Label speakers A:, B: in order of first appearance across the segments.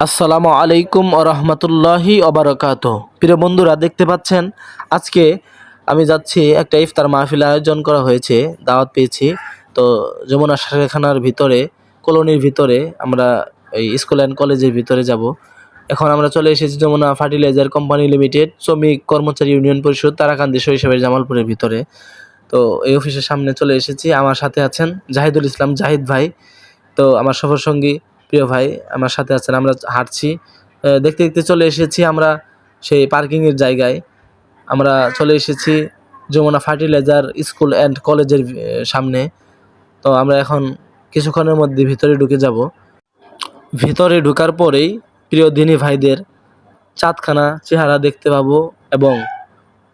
A: আসসালামু আলাইকুম রহমতুল্লাহি অবরকাত প্রিয় বন্ধুরা, দেখতে পাচ্ছেন, আজকে আমি যাচ্ছি একটা ইফতার মাহফিল আয়োজন করা হয়েছে, দাওয়াত পেয়েছি। তো যমুনা শাখাখানার ভিতরে, কলোনির ভিতরে আমরা এই স্কুল অ্যান্ড কলেজের ভিতরে যাব। এখন আমরা চলে এসেছি যমুনা ফার্টিলাইজার কোম্পানি লিমিটেড, শ্রমিক কর্মচারী ইউনিয়ন পরিষদ, তারাকান্দি শৈশবের জামালপুরের ভিতরে। তো এই অফিসের সামনে চলে এসেছি। আমার সাথে আছেন জাহিদুল ইসলাম জাহিদ ভাই। তো আমার সফর সঙ্গী প্রিয় ভাই, আমার সাথে আছেন, আমরা হাঁটছি। দেখতে দেখতে চলে এসেছি আমরা সেই পার্কিংয়ের জায়গায়। আমরা চলে এসেছি যমুনা ফার্টিলাইজার স্কুল অ্যান্ড কলেজের সামনে। তো আমরা এখন কিছুক্ষণের মধ্যে ভিতরে ঢুকে যাব। ভিতরে ঢুকার পরেই প্রিয় দিনী ভাইদের চাঁদখানা চেহারা দেখতে পাবো এবং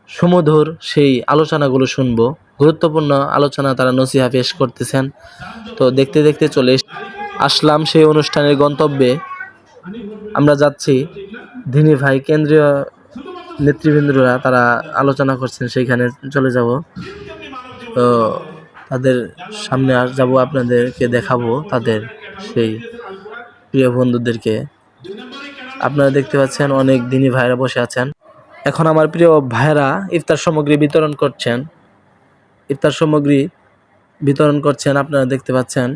A: সুমধুর সেই আলোচনাগুলো শুনব। গুরুত্বপূর্ণ আলোচনা তারা নসিহা পেশ করতেছেন। তো দেখতে দেখতে চলে এস- আসলাম সেই অনুষ্ঠানের গন্তব্যে। আমরা যাচ্ছি। ধিনী ভাই, কেন্দ্রীয় নেতৃবৃন্দরা তারা আলোচনা করছেন, সেইখানে চলে যাব। তো তাদের সামনে আর যাব, আপনাদেরকে দেখাবো তাদের সেই প্রিয় বন্ধুদেরকে। আপনারা দেখতে পাচ্ছেন অনেক দিনী ভাইরা বসে আছেন। এখন আমার প্রিয় ভাইরা ইফতার সামগ্রী বিতরণ করছেন। ইফতার সামগ্রী বিতরণ করছেন, আপনারা দেখতে পাচ্ছেন।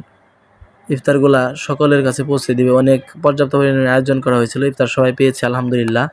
A: ইফতারগুলা সকলের কাছে পৌঁছে দিবে। অনেক পর্যাপ্ত পরিমাণে আয়োজন করা হয়েছিল, ইফতার সবাই পেয়েছে, আলহামদুলিল্লাহ।